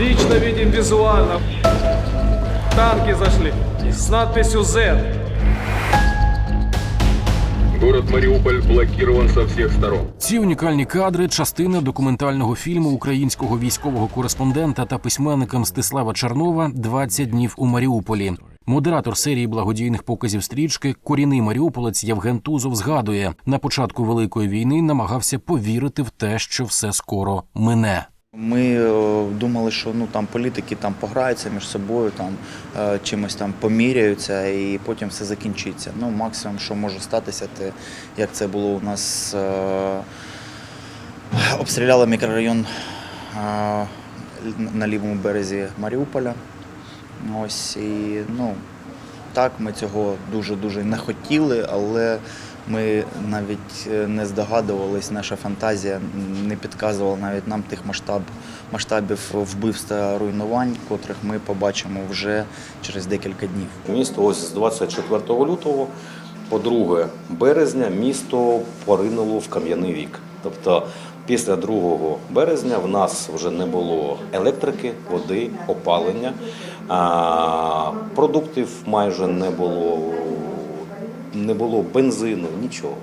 Лично видим визуально. Танки зашли с надписью Z. Город Мариуполь блокирован со всех сторон. Ці унікальні кадри частина документального фільму українського військового кореспондента та письменника Мстислава Чернова «20 днів у Маріуполі. Модератор серії благодійних показів стрічки, корінний маріуполець Євген Тузов згадує, на початку великої війни намагався повірити в те, що все скоро мине. Ми е, думали, що ну там політики там пограються між собою, там е, чимось там поміряються, і потім все закінчиться. Ну, максимум, що може статися, те, як це було у нас е, обстріляли мікрорайон на лівому березі Маріуполя. Ось і ну так, ми цього дуже дуже не хотіли, але ми навіть е, не здогадувались, наша фантазія не підказувала навіть нам тих масштаб, масштабів вбивств та руйнувань, котрих ми побачимо вже через декілька днів. Місто ось з 24 лютого по 2 березня місто поринуло в кам'яний вік. Тобто після 2 березня в нас вже не було електрики, води, опалення, продуктів майже не було, не було бензину, нічого.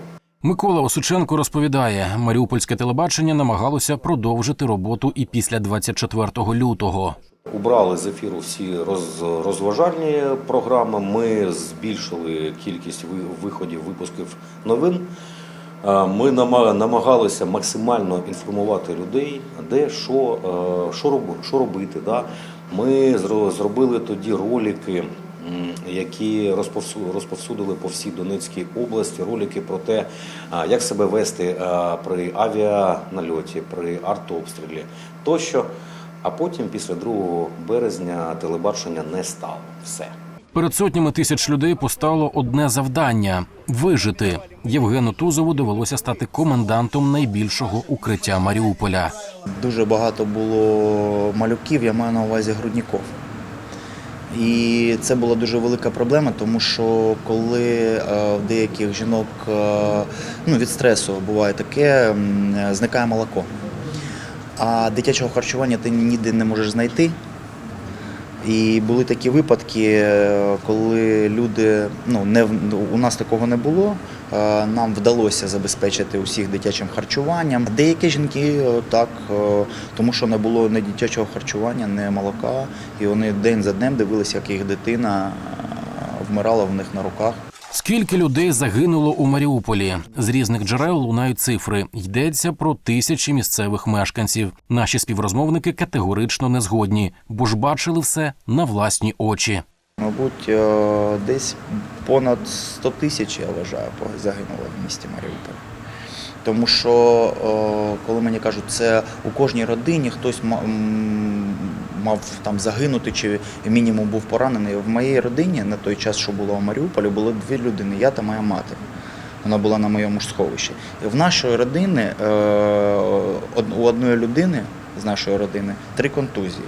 Микола Осученко розповідає, маріупольське телебачення намагалося продовжити роботу і після 24 лютого. Убрали з ефіру всі роз, розважальні програми. Ми збільшили кількість ви- виходів випусків новин. Е, Ми нама- намагалися максимально інформувати людей, де що, е, що, робити. Да? Ми зробили тоді ролики, які розповсю- розповсюдили по всій Донецькій області, ролики про те, як себе вести при авіанальоті, при артобстрілі тощо. А потім, після 2 березня, телебачення не стало. Все. Перед сотнями тисяч людей постало одне завдання вижити. Євгену Тузову довелося стати комендантом найбільшого укриття Маріуполя. Дуже багато було малюків, я маю на увазі грудніків. І це була дуже велика проблема, тому що коли е, в деяких жінок е, ну, від стресу буває таке, зникає молоко. А дитячого харчування ти ніде не можеш знайти. І були такі випадки, е, коли люди, ну не в- у нас такого не було. е, Нам вдалося забезпечити усіх дитячим харчуванням. Деякі жінки е, так, тому що не було ні дитячого харчування, ні молока, і вони день за днем дивилися, як їх дитина вмирала в них на руках. Скільки людей загинуло у Маріуполі? З різних джерел лунають цифри. Йдеться про тисячі місцевих мешканців. Наші співрозмовники категорично не згодні, бо ж бачили все на власні очі. Мабуть, е, десь понад 100 тисяч, я вважаю, загинуло в місті Маріуполь. Тому що, е, коли мені кажуть, це у кожній родині хтось мав там загинути чи мінімум був поранений. В моїй родині на той час, що було в Маріуполі, було дві людини, я та моя мати. Вона була на моєму ж сховищі. В нашої родини, е, у одної людини з нашої родини три контузії.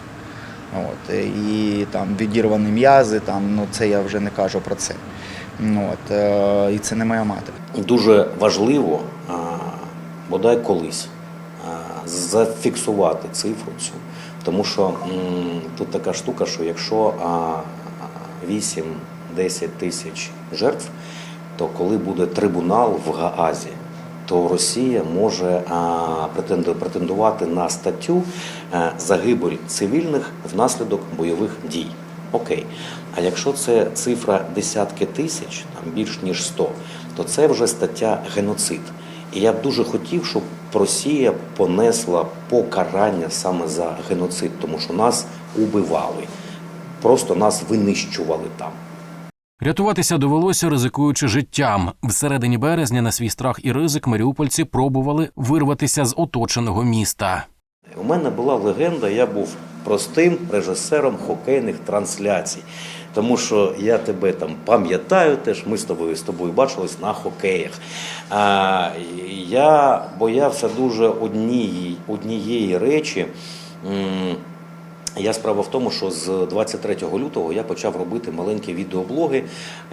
От, і там відірвані м'язи, там, ну це я вже не кажу про це. От, е, і це не моя мати. Дуже важливо, бодай колись, зафіксувати цифру цю. Тому що тут така штука, що якщо 8-10 тисяч жертв, то коли буде трибунал в Гаазі, то Росія може претендувати на статтю е, загибель цивільних внаслідок бойових дій. Окей. А якщо це цифра десятки тисяч, там більш ніж 100, то це вже стаття геноцид. І я б дуже хотів, щоб Росія понесла покарання саме за геноцид, тому що нас убивали, просто нас винищували там. Рятуватися довелося, ризикуючи життям. Всередині березня на свій страх і ризик маріупольці пробували вирватися з оточеного міста. У мене була легенда, я був простим режисером хокейних трансляцій. Тому що я тебе там пам'ятаю, теж ми з тобою з тобою бачились на хокеях. А, я боявся дуже однієї, однієї речі. М, Я справа в тому, що з 23 лютого я почав робити маленькі відеоблоги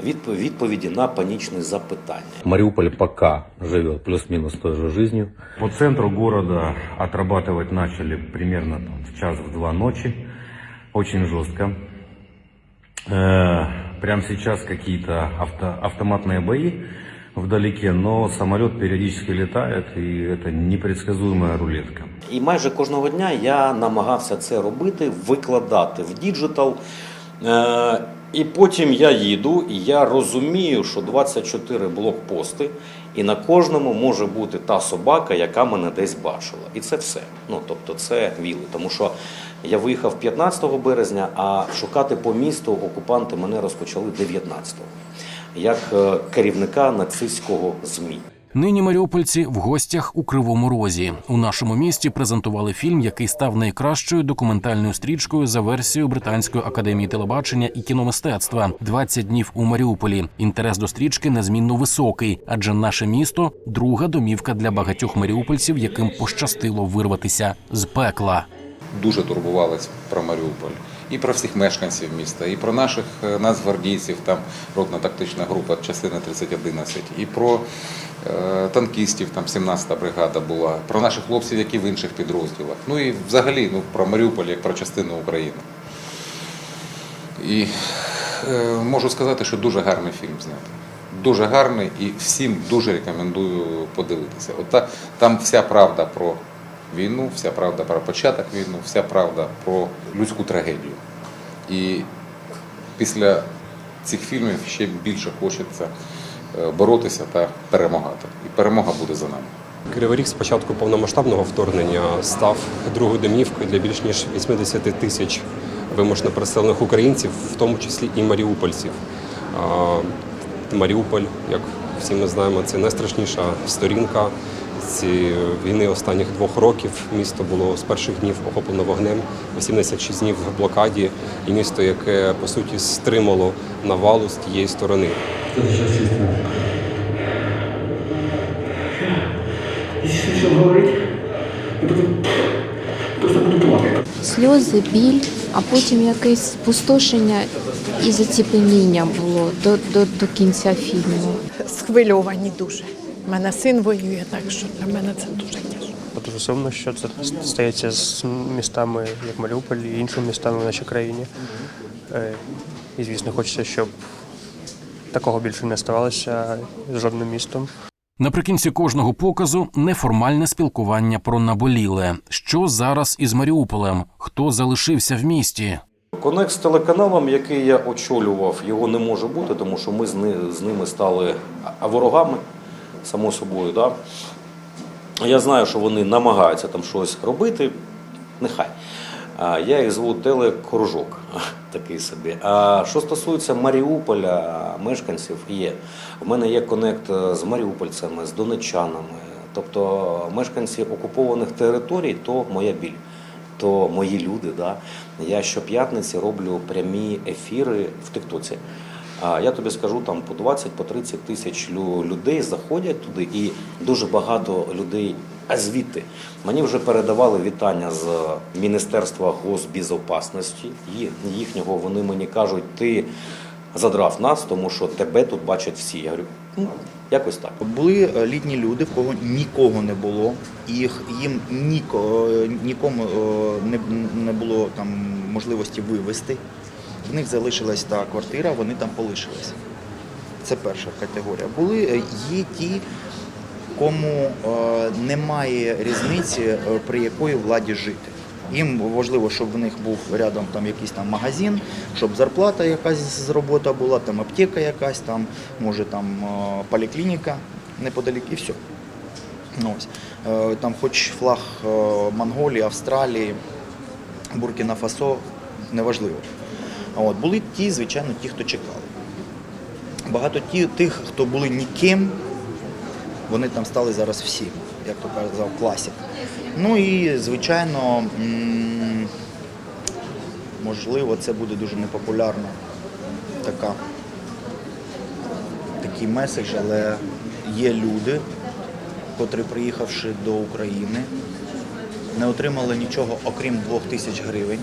відп- відповіді на панічні запитання. Мариуполь пока живет плюс-минус той же жизнью. По центру города отрабатывать начали примерно там, в час в два ночи. Очень жестко. Э, Прямо сейчас какие-то авто, автоматные бои вдалеке, но самолет периодически летает, и это непредсказуемая рулетка. І майже кожного дня я намагався це робити, викладати в діджитал. Е, і потім я їду, і я розумію, що 24 блокпости, і на кожному може бути та собака, яка мене десь бачила. І це все. Ну тобто, це віли. Тому що я виїхав 15 березня, а шукати по місту окупанти мене розпочали 19-го, як е, керівника нацистського ЗМІ. Нині маріупольці в гостях у Кривому Розі. У нашому місті презентували фільм, який став найкращою документальною стрічкою за версією Британської академії телебачення і кіномистецтва «20 днів у Маріуполі. Інтерес до стрічки незмінно високий, адже наше місто друга домівка для багатьох маріупольців, яким пощастило вирватися з пекла. дуже турбувалися про Маріуполь. І про всіх мешканців міста, і про наших е, нацгвардійців, там ротна тактична група, частина 3011, і про танкістів, там 17-та бригада була, про наших хлопців, які в інших підрозділах. Ну і взагалі ну, про Маріуполь як про частину України. І е, можу сказати, що дуже гарний фільм знятий. Дуже гарний і всім дуже рекомендую подивитися. От та, там вся правда про війну, вся правда про початок війни, вся правда про людську трагедію. І після цих фільмів ще більше хочеться е, боротися та перемагати. І перемога буде за нами. Кривий Ріг з початку повномасштабного вторгнення став другою домівкою для більш ніж 80 тисяч вимушено переселених українців, в тому числі і маріупольців. А, Маріуполь, як всі ми знаємо, це найстрашніша сторінка цієї війни останніх двох років. Місто було з перших днів охоплено вогнем, 86 днів в блокаді, і місто, яке по суті стримало навалу з тієї сторони. Сльози, біль, а потім якесь спустошення і заціпеніння було до, до, до кінця фільму. схвильовані дуже. У мене син воює, так що для мене це дуже тяжко. Дуже сумно, що це стається з містами, як Маріуполь і іншими містами в нашій країні. Е, І, звісно, хочеться, щоб такого більше не ставалося з жодним містом. Наприкінці кожного показу неформальне спілкування про наболіле. Що зараз із Маріуполем? Хто залишився в місті? Конект з телеканалом, який я очолював, його не може бути, тому що ми з, ними стали ворогами, само собою. Да? Я знаю, що вони намагаються там щось робити. Нехай. Я їх зву телекоржок, такий собі. А що стосується Маріуполя, мешканців, є. У мене є конект з маріупольцями, з донечанами. Тобто мешканці окупованих територій то моя біль то мої люди. Да? Я щоп'ятниці роблю прямі ефіри в Тиктоці. А я тобі скажу, там по 20 по 30 тисяч людей заходять туди, і дуже багато людей. А звідти мені вже передавали вітання з Міністерства госбезопасності Ї- їхнього. Вони мені кажуть, ти задрав нас, тому що тебе тут бачать всі. Я говорю, ну якось так. Були е, літні люди, в кого нікого не було, їх їм ніко, е, нікому е, не, не було там можливості вивезти. В них залишилась та квартира, вони там полишилися. Це перша категорія. Були є ті, кому е, немає різниці, е, при якої владі жити. Їм важливо, щоб в них був рядом там якийсь там магазин, щоб зарплата якась з робота була, там аптека якась, там може там е, поліклініка неподалік і все. Ну, ось. Там хоч флаг Монголії, Австралії, Буркіна Фасо, неважливо. От, були ті, звичайно, ті, хто чекали. Багато ті, тих, хто були ніким, вони там стали зараз всі, як то казав, класик. Ну і, звичайно, можливо, це буде дуже непопулярно. Така, такий меседж, але є люди, котрі, приїхавши до України, не отримали нічого, окрім двох тисяч гривень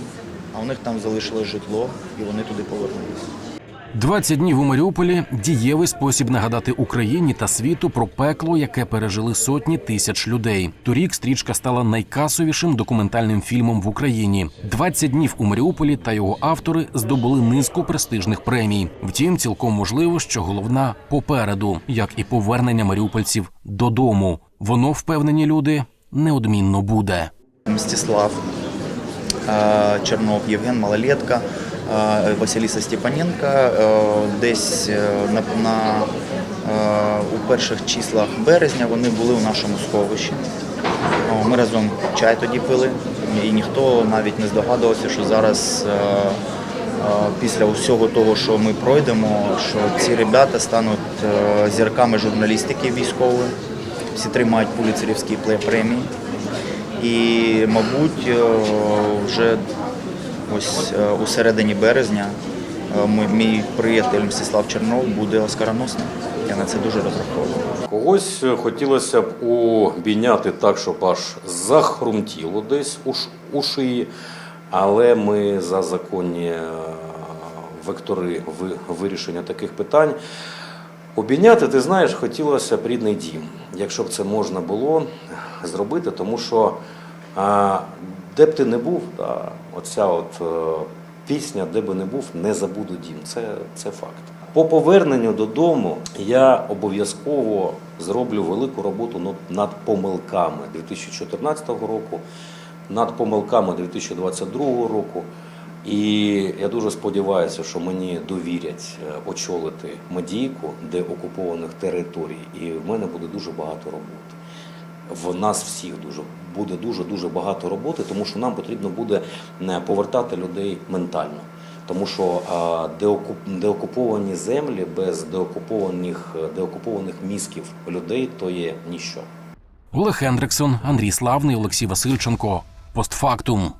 а у них там залишилось житло, і вони туди повернулися. 20 днів у Маріуполі дієвий спосіб нагадати Україні та світу про пекло, яке пережили сотні тисяч людей. Торік стрічка стала найкасовішим документальним фільмом в Україні. 20 днів у Маріуполі та його автори здобули низку престижних премій. Втім, цілком можливо, що головна попереду, як і повернення маріупольців додому. Воно впевнені люди неодмінно буде. Мстислав е, Чернов, Євген Малолетка, Василіса Степаненка. Е, Десь е, на, на, е, у перших числах березня вони були у нашому сховищі. Ми разом чай тоді пили, і ніхто навіть не здогадувався, що зараз. Після усього того, що ми пройдемо, що ці ребята стануть зірками журналістики військової. Всі тримають пуліцерівські премії. І, мабуть, вже ось е, у середині березня е, мій- приятель Мстислав Чернов буде оскароносним. Я на це дуже розраховую. Когось хотілося б обійняти так, щоб аж захрумтіло десь у, шиї, але ми за законні е, вектори вирішення таких питань. Обійняти, ти знаєш, хотілося б рідний дім, якщо б це можна було зробити, тому що де б ти не був, та, оця от е, пісня, де би не був, не забуду дім. Це, це факт. По поверненню додому я обов'язково зроблю велику роботу над- над помилками 2014 року, над помилками 2022 року. І я дуже сподіваюся, що мені довірять е, очолити медійку деокупованих територій, і в мене буде дуже багато роботи. В нас всіх дуже буде дуже дуже багато роботи, тому що нам потрібно буде е, повертати людей ментально. Тому що деокуп, деокуповані землі без деокупованих, е, деокупованих мізків людей то є ніщо. Олег Хендриксон, Андрій Славний, Олексій Васильченко. Постфактум.